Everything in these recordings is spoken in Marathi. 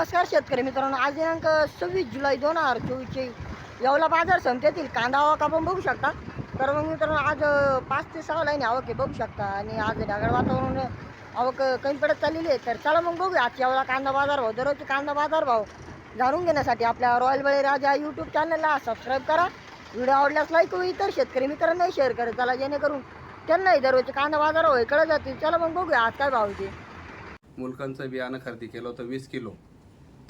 नमस्कार शेतकरी मित्रांनो आज दिनांक सव्वीस जुलै दोन हजार चोवीसचे येवला बाजार समितीतील कांदा आवक आपण बघू शकता. तर मग मित्रांनो आज पाच ते सहा लाईन आवक आहे बघू शकता. आणि आज ढगाळ वातावरण आवक कमी पडत चाललेली आहे. तर चला मग बघूया आज येवला कांदा बाजार भाव दररोजचे कांदा बाजार भाव जाणून घेण्यासाठी आपल्या रॉयल बळी राजा यूट्यूब चॅनलला सबस्क्राईब करा. व्हिडिओ आवडल्यास लाईक व इतर शेतकरी मित्रांनाही शेअर करत चला जेणेकरून त्यांनाही दररोजचे कांदा बाजार भाव कळत जातील. चला मग बघूया आज काय भाव ते. मुलकांचं बियाणं खरेदी केलं होतं वीस किलो.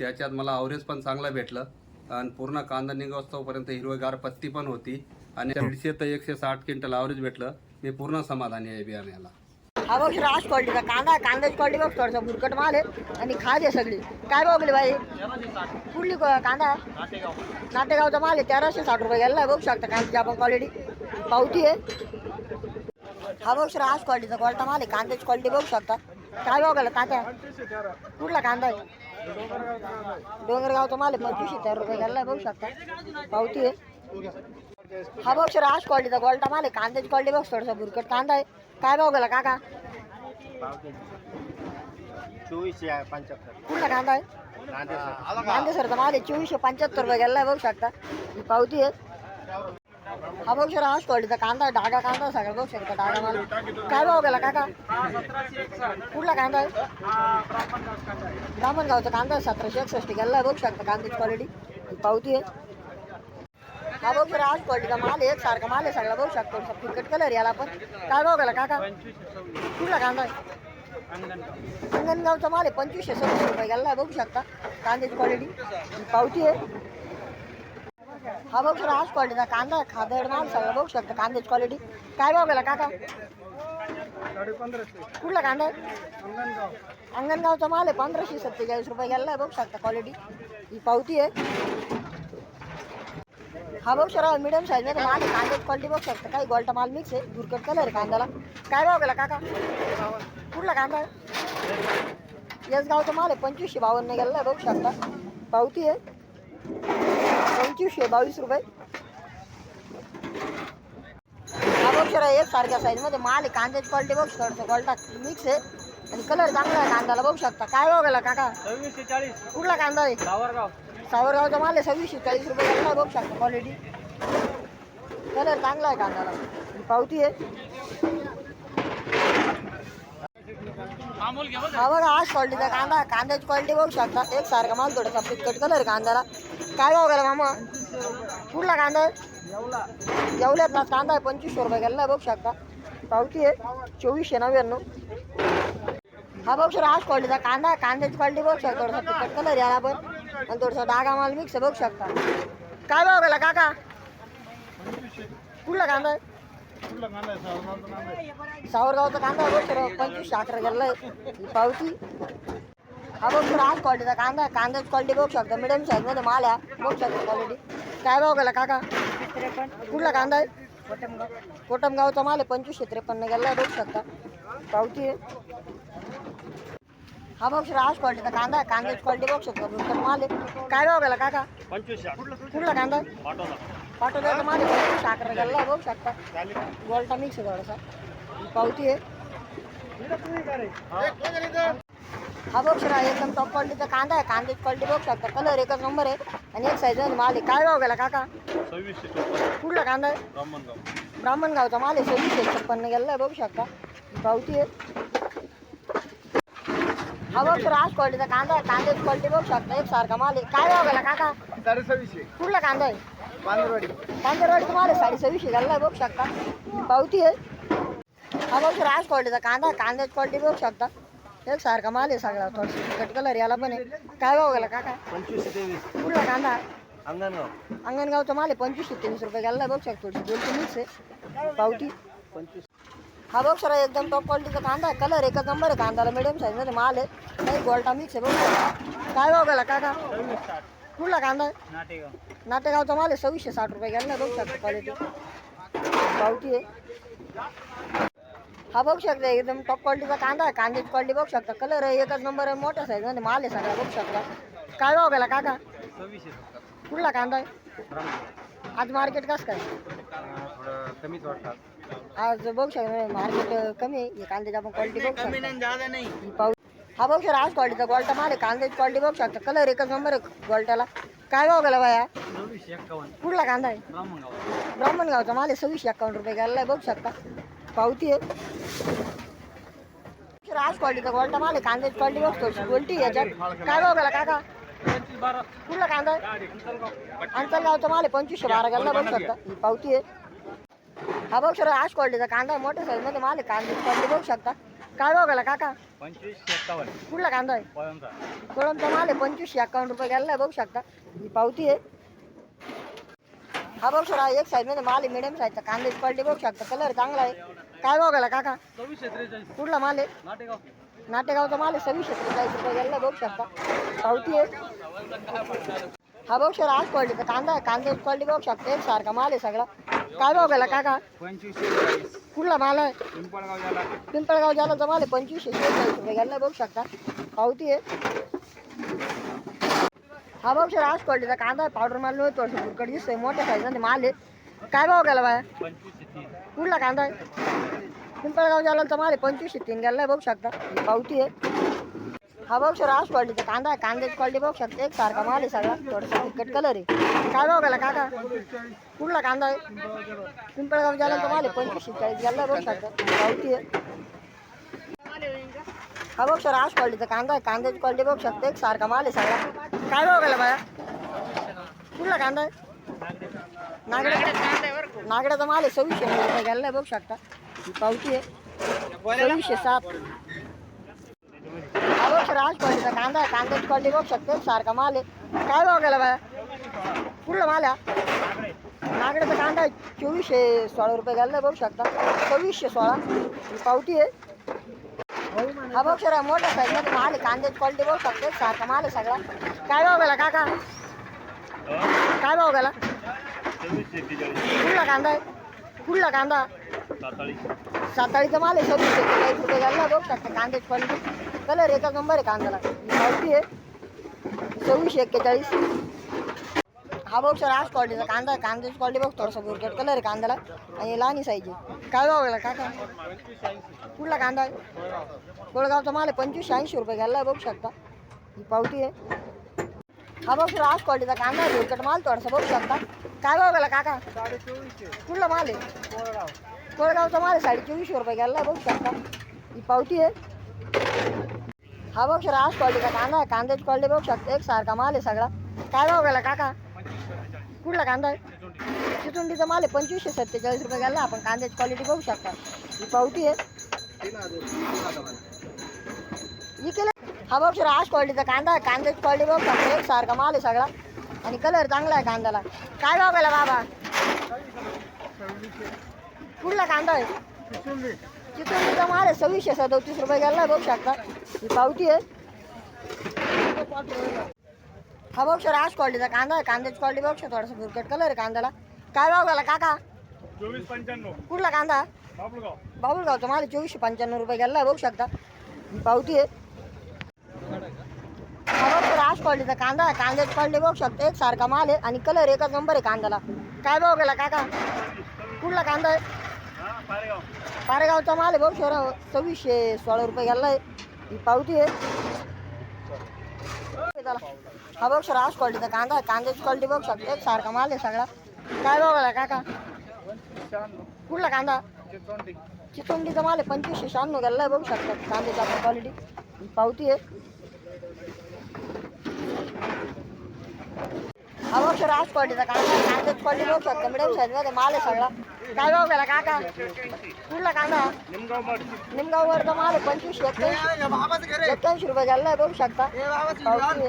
त्याच्यात मला अवरेज पण चांगलं भेटलं. आणि पूर्ण कांदा निघोस्तोपर्यंत हिरवेगार पत्ती पण होती. आणि दीडशे ते एकशे साठ क्विंटल अवरेज भेटलं. मी पूर्ण समाधानी आहे बियाण्याला. हा बघ राज क्वालिटीचा कांदा. कांद्याची क्वालिटी बघ थोडासा बुरकट माल आहे. आणि खाद आहे सगळी. काय बघले बाई? कुठली कांदा? नाटेगावचा माल आहे तेराशे साठ रुपये गेला बघू शकता कांद्याची आपण क्वालिटी पावती आहे. हा बघ राज क्वालिटीचा क्वालिटा माल आहे कांद्याची क्वालिटी बघू शकता. काय बघायला कांदा? कुठला कांदा आहे? डोंगरगावचा माल आहे पंचवीसशे तेरा रुपये गेला बघू शकता. पावती आहे. हा बघ राज क्वालिटीचा क्वालिटा माल आहे कांद्याची क्वालिटी बघ थोडासा बुरकट कांदा आहे. काय भाव गेला काका? चोवीसशे पंच्याहत्तर. कुठला कांदा आहे? कांदे सरचा माल आहे चोवीसशे पंच्याहत्तर रुपये गेला बघू शकता. ही पावती आहे. हा बघू शकता आज क्वालिटीचा कांदा आहे डागा कांदा आहे सगळं बघू शकता डागा माल. काय भाव गेला काका? कुठला कांदा आहे? ब्राह्मणगावचा कांदा आहे सतराशे एकसष्ट गेला. बघू शकता कांद्याची क्वालिटी पावती आहे. हा बघू शकता आज क्वालिटीचा माल आहे एकसारखा माल आहे सगळा. बघू शकतो थोडासा फिकट कलर याला पण. काय भाव गेला काका? कुठला कांदा आहे? अंगणगावचा माल आहे पंचवीसशे सत्तर रुपये गेला. बघू शकता कांद्याची क्वालिटी पावती आहे. हा बघ तुला आज क्वालिटीचा कांदा आहे खादड माल सगळं बघू शकता कांद्याची क्वालिटी काय भाव गेला काका? कुठला कांदा आहे? अंगणगावचा माल आहे पंधराशे सत्तेचाळीस रुपये गेला बघू शकता क्वालिटी ही पावती आहे. हा बघ सर मिडियम साईज नाही माल कांद्याची क्वालिटी बघू शकता. काही गोल्टा माल मिक्स आहे दुर्कट कलर आहे कांद्याला. काय भाव गेला काका? कुठला कांदा आहे? यस गावचा माल आहे पंचवीसशे बावन्न गेला बघू शकता. पावती आहे. पंचवीसशे बावीस रुपये. एक सारख्या साईजमध्ये माल आहे कांद्याची क्वालिटी बघ थोडंसं क्वालिटा मिक्स आहे. आणि कलर चांगला आहे कांद्याला बघू शकता. काय गेला काका? सव्वीसशे चाळीस. कुठला कांदा आहे? सावरगाव. सावरगावचा माल आहे सव्वीसशे चाळीस रुपये बघू शकता क्वालिटी कलर चांगला आहे कांद्याला. पावती आहे. हा बघा आज क्वालिटीचा कांदा कांद्याची क्वालिटी बघू शकता. एक सारखा माल थोडासा पिकट कलर कांद्याला. काय भाव गेला मामा? कुठला कांदा आहे? येवल्यातला कांदा आहे पंचवीसशे रुपये गेला बघू शकता. पावती आहे चोवीसशे नव्याण्णव. हा बघू शकता आज क्वालिटीचा कांदा आहे. कांद्याची क्वालिटी बघू शकता. थोडासा पिकट कलर याला पण. आणि थोडासा डागा माल मिक्स आहे बघू शकता. काय भाव गेला काका? कुठला कांदा आहे? सावरगावचा कांदा बघ सर पंचवीसशे अकरा गेला आहे. पावती. हा बघ सर आज क्वालिटीचा कांदा आहे. कांद्याची क्वालिटी बघू शकता. मिडियम साईजमध्ये माल आहे. बघू शकता क्वालिटी काय भाव गेला काका? कुठला कांदा आहे? कोटमगावचा माल आहे. पंचवीसशे त्रेपन्न गेला आहे. बघू शकता. पावती आहे. हा बघ सर आज क्वालिटीचा कांदा आहे. कांद्याची क्वालिटी बघू शकता. माल आहे? काय भाव गेला काका? पंचवीसशे कुठला कांदा आहे? पाठवला पंचवीसशे अकरा गेला आहे बघू शकता गोल्टा मिक्स आहे थोडासा. पावती आहे. हा बघ सर एकदम टॉप क्वालिटीचा कांदा आहे. कांद्याची क्वालिटी बघू शकता. कलर एकच नंबर आहे. आणि एक साईज माल आहे. काय भाव गेला काका? कुठला कांदा आहे? ब्राह्मणगाव. ब्राह्मणगावचा माल आहे. सव्वीसशे छप्पन्न गेला बघू शकता. पावती आहे. हा बघ सर आज क्वालिटीचा कांदा आहे. कांद्याची क्वालिटी बघू शकता. एक सारखा माल आहे. काय भाव गेला काका? साडे सव्वीसशे कुठला कांदा आहे? कांदेवाडीचा माल आहे साडे सव्वीसशे घालला बघू शकता. पावती आहे. हा बघ सर आज क्वालिटीचा कांदा. कांद्याची क्वालिटी बघू शकता. एक सारखा माल आहे सगळा थोडंसं कट कलर याला पण आहे. काय भाव गेला काका? पंचवीसशे तेवीस. कुठला कांदा? अंगणगाव. अंगणगावचा माल आहे पंचवीसशे तेवीस रुपये घालला बघू शकतो थोडीशी. दोनशे मिक्स आहे. पावती. पंचवीस. हा बघ सर एकदम टॉप क्वालिटीचा कांदा आहे. कलर एकच नंबर आहे कांद्याला. मिडियम साईजमध्ये माल आहे. काही गोल्टा मिक्स आहे बघू काय भाव गेला काका? कुठला कांदा? आहे नाटेगाव. नाटेगावचा माल आहे सव्वीसशे साठ रुपये घ्यायला बघू शकता क्वालिटी पावती आहे. हा बघू शकता एकदम टॉप क्वालिटीचा कांदा आहे. कांद्याची क्वालिटी बघू शकता. कलर आहे एकच नंबर आहे मोठा साईजमध्ये माल आहे सगळा बघू शकता. काय भाव गेला काका? सव्वीसशे सत्तर कुठला कांदा आहे? आज मार्केट कसं काय? थोडं कमीच वाटतात. आज बघू शकता मार्केट कमी आहे. हे कांद्याची आपण क्वालिटी बघू शकता. नाही ही हा बघ सर आज क्वालिटीचा गोल्टा माल आहे कांद्याची क्वालिटी बघू शकता कलर एकच नंबर आहे गोल्ट्याला. काय भाव गेला बाया? कुठला कांदा आहे? ब्राह्मण गावचा माल आहे सव्वीसशे एकावन्न रुपये गेलेला आहे बघू शकता. पावती आहे. सर आज क्वालिटीचा गोल्टा माल आहे कांद्याची क्वालिटी बघतो गोल्टी याच्यात. काय भाव गेला काका? कुठला कांदा आहे? अंतरगावचा माल आहे पंचवीसशे बारा गेला बघू शकता. पावती आहे. हा बघ सर आज क्वालिटीचा कांदा आहे मोठ्या साईजमध्ये माल आहे कांद्याची क्वालिटी बघू शकता. काय भाव गेला काका? एक्कावन्न कुठला कांदा आहे? पळंचा कोळंबचा माल आहे पंचवीसशे अकाउंट रुपये आहे बघू शकता. ही पावती आहे. हा बघ सर एक साईजमध्ये माल आहे मिडियम साईजचा कांद्याची क्वालिटी बघू शकता कलर चांगला आहे. काय भाव गेला काका? सव्वीसशे त्रेचाळीस. कुठला माल आहे? नाटेगाव. नाटेगावचा माल आहे सव्वीसशे त्रेचाळीस रुपये आहे बघू शकता. पावती आहे. हा बघ सर आज क्वालिटीचा कांदा आहे कांद्याची क्वालिटी बघू शकता. एक सारखा माल आहे सगळा. काय भाव गेला? काका पंचवीसशे कुठला माल आहे? पिंपळगाव याला. पिंपळगाव जालाचा माल आहे पंचवीसशे शेहेचाळीस रुपये. आहे बघू शकता. पावती आहे. हा बघ सर आज क्वालिटीचा कांदा आहे. पावडर माल थोडंसं भुरकट दिसतोय. मोठ्या साईजमध्ये माल आहे. काय भाव गेला बाया कुठला कांदा आहे? पिंपळगाव जालाचा माल आहे पंचवीसशे तीन. गेला बघू शकता. ही पावती आहे. हा बघ सर आज क्वालिटीचा कांदा आहे कांद्याची क्वालिटी बघू शकता एक सारखा माल आहे सगळा थोडासा तिखट कलर आहे काय काका कुठला कांदा आहे पिंपळगाव ही। हा सर आज क्वालिटीचा कांदा आहे कांद्याची क्वालिटी बघू एक सारखा माल आहे सगळा काय गेला बाया कुठला कांदा आहे नागड्या नागड्याचा माल आहे सव्वीसशे सव्वीसशे सात। हा बघ क्वालिटीचा कांदा आहे. कांद्याची क्वालिटी बघू शकता. सारखा माल आहे. काय भाव गेला बाया कुठला माल आहे? नागड्याचा कांदा आहे. चोवीसशे सोळा रुपये घालला बघू शकता. चोवीसशे सोळा. ही पावती आहे. हा बघ सर मोठा साईजमध्ये माल आहे. कांद्याची क्वालिटी बघू शकतो. सारखा माल आहे सगळा. काय भाव गेला काका? काय भाव गेला? कुठला कांदा आहे? कुठला कांदा? साताळीचा माल आहे सव्वीसशे एकेचाळीस रुपये घालला बघू शकता कांद्याची क्वालिटी कलर एका नंबर आहे कांद्याला. पावती आहे. सव्वीस एक्केचाळीस. हा बघ सर आज क्वालिटीचा कांदा कांद्याची क्वालिटी बघ थोडासा भुरकट कलर आहे कांद्याला. आणि लहानी साईज आहे. काय भाव गेला काका? कुठला कांदा आहे? कोळगावचा माल आहे पंचवीसशे ऐंशी रुपये घ्यायला बघू शकता. ही पावती आहे. हा बघ सर आज क्वालिटीचा कांदा आहे. माल थोडासा बघू शकता. काय भाव गेला काका? साडे कुठला माल आहे? कोळगाव कोळगावचा माल साडे चोवीसशे रुपये गेला बघू शकता. ही पावती आहे. हा बघ सर आज क्वालिटीचा कांदा आहे कांद्याची क्वालिटी बघू शकता. एक सारखा माल आहे सगळा. काय भाव गेला काका? कुठला कांदा आहे? चितुंडीचा माल आहे पंचवीसशे सत्तेचाळीस रुपये गेला. आपण कांद्याची क्वालिटी बघू शकता. ही पावती आहे. ही केलं. हा बघ सर आज क्वालिटीचा कांदा आहे कांद्याची क्वालिटी बघू शकता. एक सारखा माल आहे सगळा. आणि कलर चांगला आहे कांद्याला. काय भाव गेला बाबा? कुठला कांदा आहे. चितुंडीचा माल आहे सव्वीसशे सदोतीस रुपये गेला बघू शकता. ही पावती आहे. हा बघ सर आज क्वालिटीचा कांदा आहे कांद्याची क्वालिटी बघ थोडासा भुरकट कलर आहे कांद्याला. काय भाव गेला काका? चोवीस पंच्याण्णव. कुठला कांदा? बाबुलगावचा माल चोवीसशे पंच्याण्णव रुपये गेला बघू शकता. ही पावती आहे. सर आज क्वालिटीचा कांदा आहे कांद्याची क्वालिटी बघू शकता. एक सारखा माल आहे आणि कलर एकच नंबर आहे कांद्याला. काय भाव गेला काका? कुठला कांदा आहे? पारेगावचा माल आहे बघ सर सव्वीसशे सोळा रुपये घ्यायला आहे ही पावती आहे. चला. हा बघ सर आज क्वालिटीचा कांदा आहे. कांद्याची क्वालिटी बघ शकतो एक सारखा माल आहे सगळा. काय बघायला काका? कुठला कांदा? चितोंडीचा माल आहे पंचवीसशे शहाण्णव घ्यायला आहे बघू शकता कांद्याची आपण क्वालिटी ही पावती आहे. हा बघ सर आज क्वालिटीचा कांदा कांद्याची क्वालिटी बघू शकता मिडियम साईजमध्ये माल आहे सगळा. काय भाव गेला काका कुठला कांदा निमगाव मठ निमगाववरचा माल आहे पंचवीसशे एक्क्याऐंशी एक्क्याऐंशी रुपये घ्यायला आहे बघू शकता पावती आहे.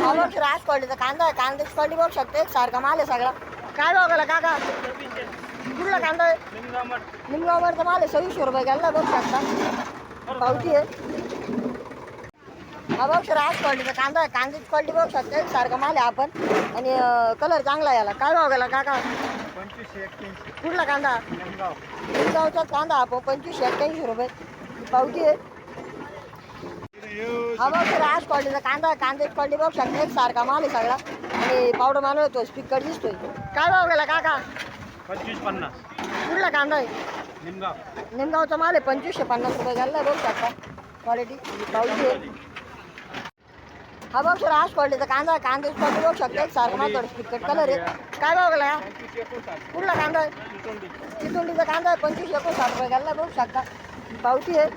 हा बघ सर आज क्वालिटीचा कांदा आहे कांद्याची क्वालिटी बघू शकता एक सारखा माल आहे सगळा काय भाव गेला काका कुठला कांदा आहे निमगाव मठ निमगाववरचा माल आहे सव्वीसशे रुपये घ्यायला आहे बघू शकता पावती आहे हा बघ सर आज क्वालिटीचा कांदा आहे कांद्याची क्वालिटी बघू शकता एक सारखा माल आहे आपण. आणि कलर चांगला याला. काय भाव गेला काका? पंचवीसशे एक्क्याऐंशी. कुठला कांदा? निमगावचा कांदा आपण पंचवीसशे एक्क्याऐंशी रुपये. ही पावती आहे हा बघ सर आज क्वालिटीचा कांदा आहे कांद्याची क्वालिटी बघू शकता एक सारखा माल आहे सगळा. आणि पावडर माल होतो स्पीकर दिसतोय. काय भाव गेला काका? पंचवीस पन्नास. कुठला कांदा आहे? निमगाव. निमगावचा माल आहे पंचवीसशे पन्नास रुपये घ्यायला बघू शकता क्वालिटी पाऊची आहे हा बघ सर आज क्वालिटीचा कांदा आहे कांद्याची क्वालिटी बघू शकता एक थोडं कलर आहे. काय बघला? कुठला कांदा आहे? चितोंडी चितुंडीचा कांदा आहे पंचवीस एकोणसाठ रुपये घालला बघू शकता. पावती आहे.